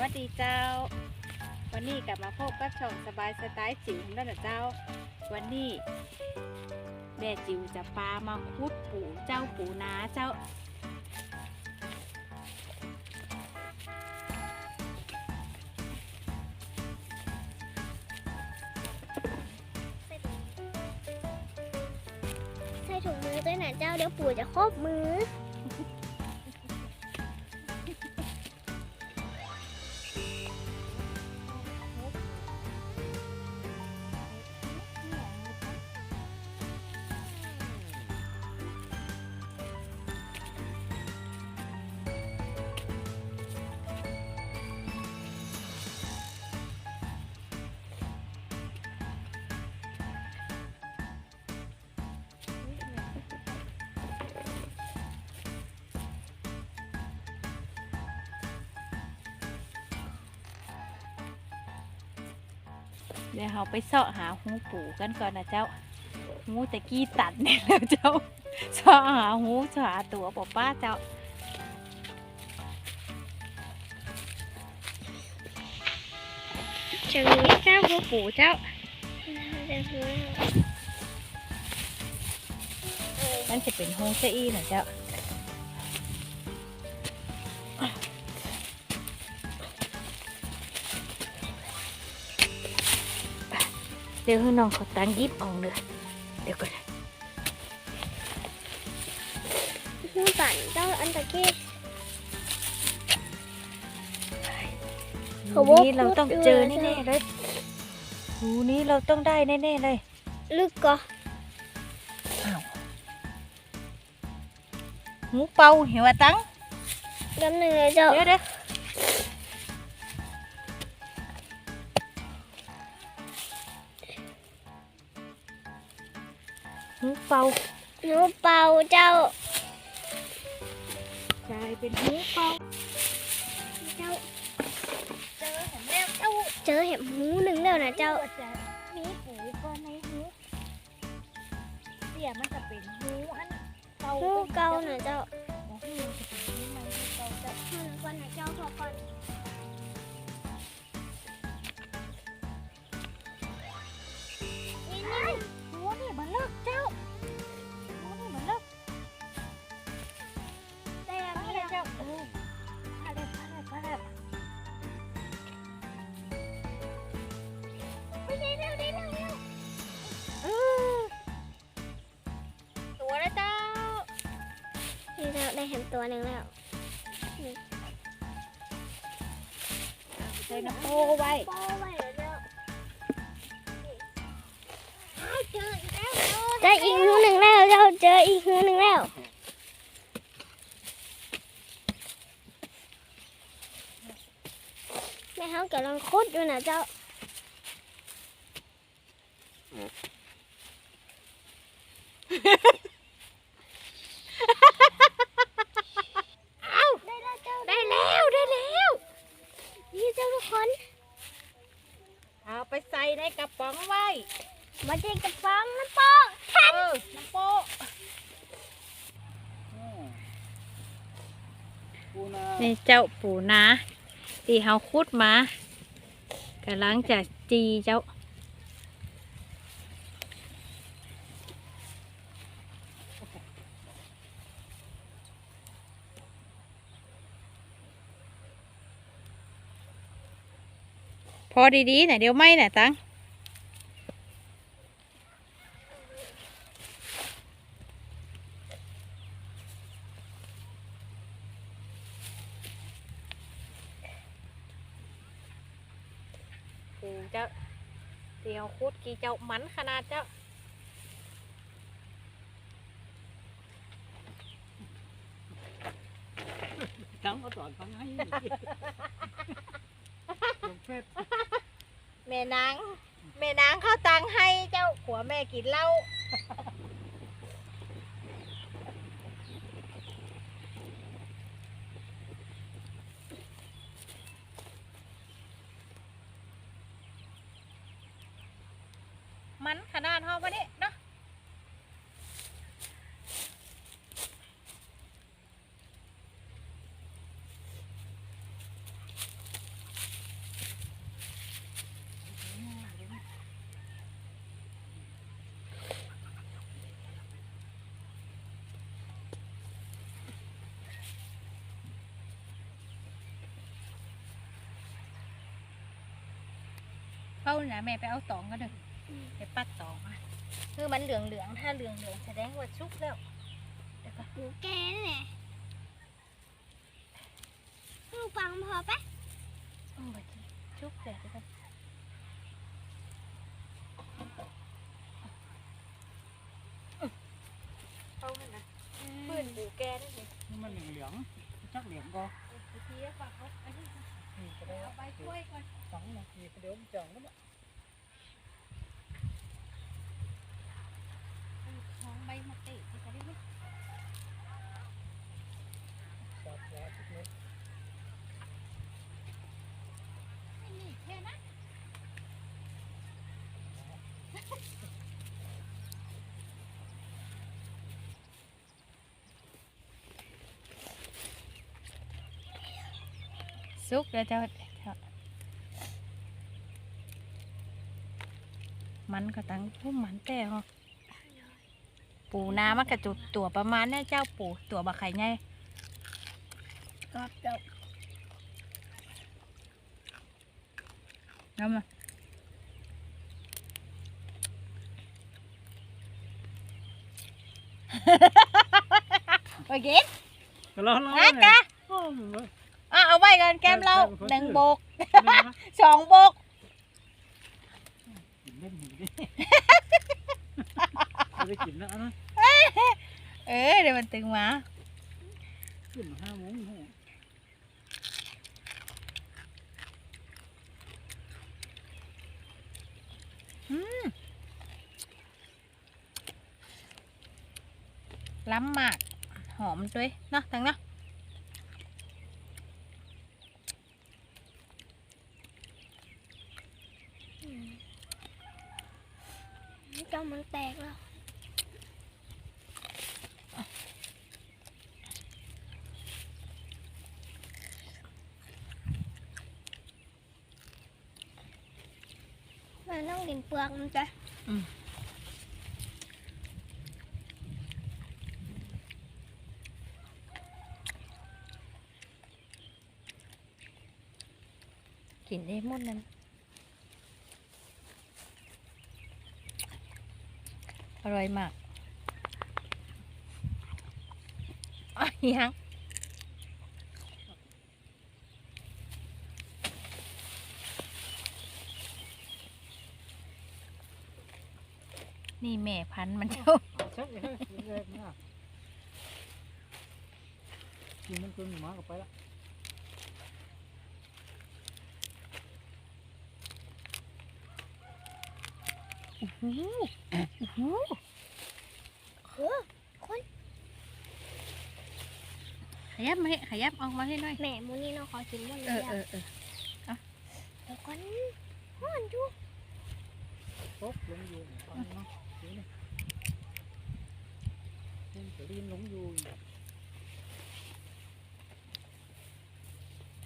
วัสดีเจ้า วันนี้กลับมาพบกับช่องสบายสไตล์จิ๋วนั่นแหละเจ้า วันนี้แม่จิ๋วจะปามาคุดปูเจ้าปูนาเจ้า ใส่ถุงมือด้วยนะเจ้าเดี๋ยวปู่จะครบมือ เดี๋ยวเราไปเสาะหาหูปูกันก่อนนะเจ้า หูตะกี้ตัดเนี่ยแล้วเจ้าเสาะหาหูเสาะหาตัวปอป้าเจ้าจะมีเจ้าหูปู่เจ้านั่นจะเป็นหูเซอี้นะเจ้า เดี๋ยวให้น้องเขาตังยิบออกเลยเดี๋ยวก่อนหูสั่นเจ้าอันตะกี้เขาหูบนี้เราต้องเจอแน่ๆเลยหูนี้เราต้องได้แน่ๆเลย ลึกก็หูเป่าเหว่าตังกำหนึ่งเลยเจ้าเดี๋ยวเดี๋ยว เป่าหนูเป่าเจ้ากลายเป็นหูเป่าเจ้า เจอเห็นแล้วเจ้าเจอเห็บหูหนึ่งแล้วนะเจ้าจะมีปูก็ในหูเสียมันจะเป็นหูอันเป่าหูเก่านะเจ้าหูจะเป็นหูใหม่หูเก่าจะหูก่อนนะเจ้าพอก่อนนี่ ได้เร็วได้เร็วเร็วเออตัวแล้วเจ้านี่เจ้าได้เห็นตัวหนึ่งแล้วใส่น้ำโป้ไว้โป้ไว้แล้วเจ้าเจออีกแล้วเจออีกหูหนึ่งแล้วเจ้าเจออีกหูหนึ่งแล้ว แม่ เขากำลังคุดอยู่นะเจ้าเอาได้แล้วเจ้าได้แล้วได้แล้วนี่เจ้าทุกคน เอาไปใส่ในกระป๋องไว้มาเจอกระป๋องน้ำโป๊กเออน้ำโป้ปูนานี่เจ้าปูนา ตีเฮาคุดมากำลังจะจีเจ้า พอดีๆหน่อยเดี๋ยวไม่น่ะตัง ปูเจ้าเตียวคุดกี่เจ้ามันขนาดเจ้าทั้งก็สอนฟังให้ผมเพชรแม่นางแม่นางเข้าตังให้เจ้าขัวแม่กินเหล้าันขนาดเท่าวะนี้เนาะเข้าไหนแม่ไปเอาตองก็ได้ ไปปัดตองมาคือมันเหลืองเหลืองๆถ้าเหลืองเหลืองๆแสดงว่าชุกแล้วเดี๋ยวก็ปูแกนี่แหละลูกฟังพอปะอืมบัดนี้ชุกแล้วเดี๋ยวก็เข้ากันนะปืนปูแกได้เลยนี่มันเหลืองๆจักเหลืองก็อีกทีแล้วฝากเขาอันนี้นี่ก็ได้เอาไปช่วยก่อน สองนาทีก็เดี๋ยวมันจังแล้วท้อง ใบมะเตะที่จะได้ไหมสอดหัวทุกเม็ดนี่แค่นั้นซุกแล้วเจ้ามันก็ตั้งพุ่มมันแต่ฮะ ปูนามันกระจุดตัวประมาณนี้เจ้าปูตัวบะไข่ไงก็เจ้าเอามาโอเคก็รอรอนะเนี่ยกะโอ้ยอะเอาไว้กันแก้มเราแก้มคนหนึ่งชื่อโบกเอาเลยนะสองโบกกินเล่นหิวดิไม่ได้กินแล้วนะ เออเดี๋ยวมันตึงมาขึ้นห้าโมงโหล้ำมาก หอมด้วยเนาะตังเนาะเจ้ามันแตกแล้วมันต้อง กินเปลือกมันจ้ะกินได้หมดนั้นอร่อยมากอะยัง นี่แม่พันธุ์มันเจ้า ชักเลยแรกๆนะกินมันจนหมาก็ไปละโอ้โหโอ้โหเออขยับมาให้ขยับออกมาให้หน่อย แม่มูนี่เนาะขอกินหมดเลเอยออะเออเออเดี๋ยวก่อนฮ้อนจุตกลงอยู่ฟังเนาะ เดี๋ยวนี่เล่นจะลีนลงอยู่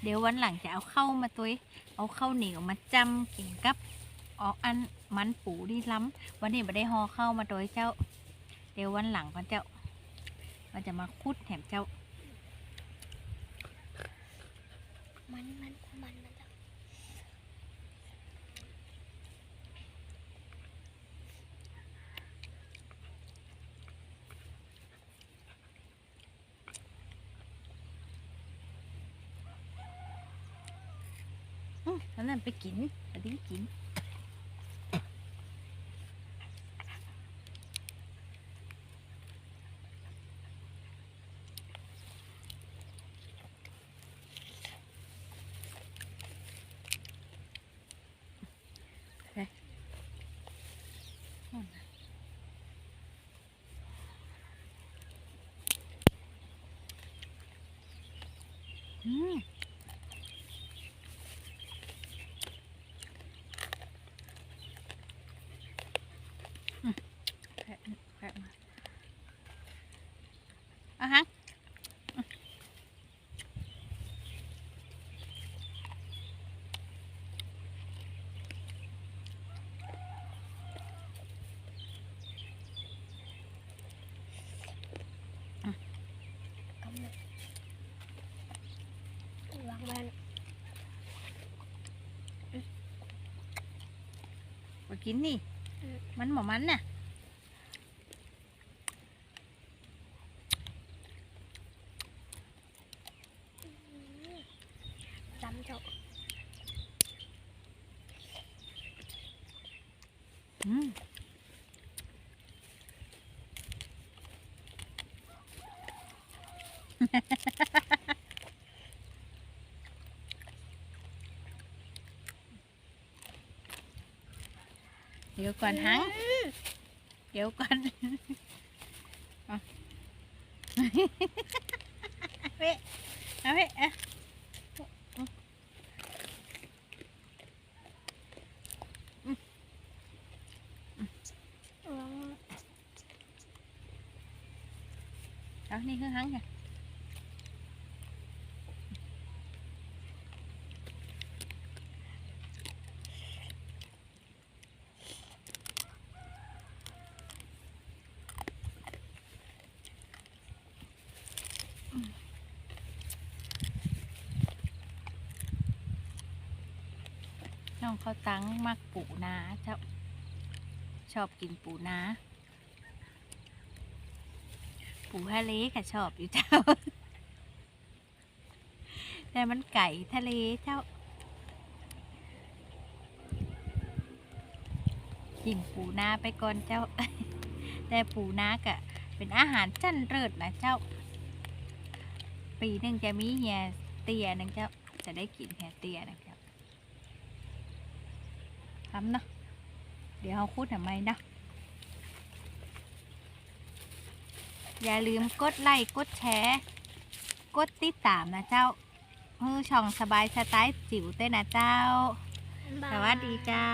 เดี๋ยววันหลังจะเอาเข้าวมาตัวเอาข้าวเหนียวมาจำกินกับออกอันมันปูดีล้ำวันนี้ไม่ได้ห่อข้าวมาโดยเจ้า เดี๋ยววันหลังก็เจ้าเราจะมาคุดแถมเจ้า มันมันมัน มันจะอื้อแล้วนั่นไปกินอันนี้กินอืม กินนี่อืมมันหมอมันน่ะจำเจ้าอืม เดี๋ยวก่อนหัง เดี๋ยวก่อนเอาเว้เอาเว้อะ อืม เอานี่คือหังค่ะน้อง เขาตังมักปูนาเจ้าชอบกินปูนาปูทะเลค่ะชอบอยู่เจ้า แต่มันไก่ทะเลเจ้ากินปูนาไปก่อนเจ้า แต่ปูนากะเป็นอาหารจันเริดนะเจ้า ปีหนึ่งจะมีเฮียเตียนึงเจ้าจะได้กินเฮียเตียนึง เจ้าทำเนาะเดี๋ยวเขาคูดทำไมเนาะอย่าลืมกดไลค์กดแชร์กดติดตามนะเจ้ามือช่องสบายสไตล์จิ๋วเต้นนะเจ้าบ๊ายบายสวัสดีเจ้า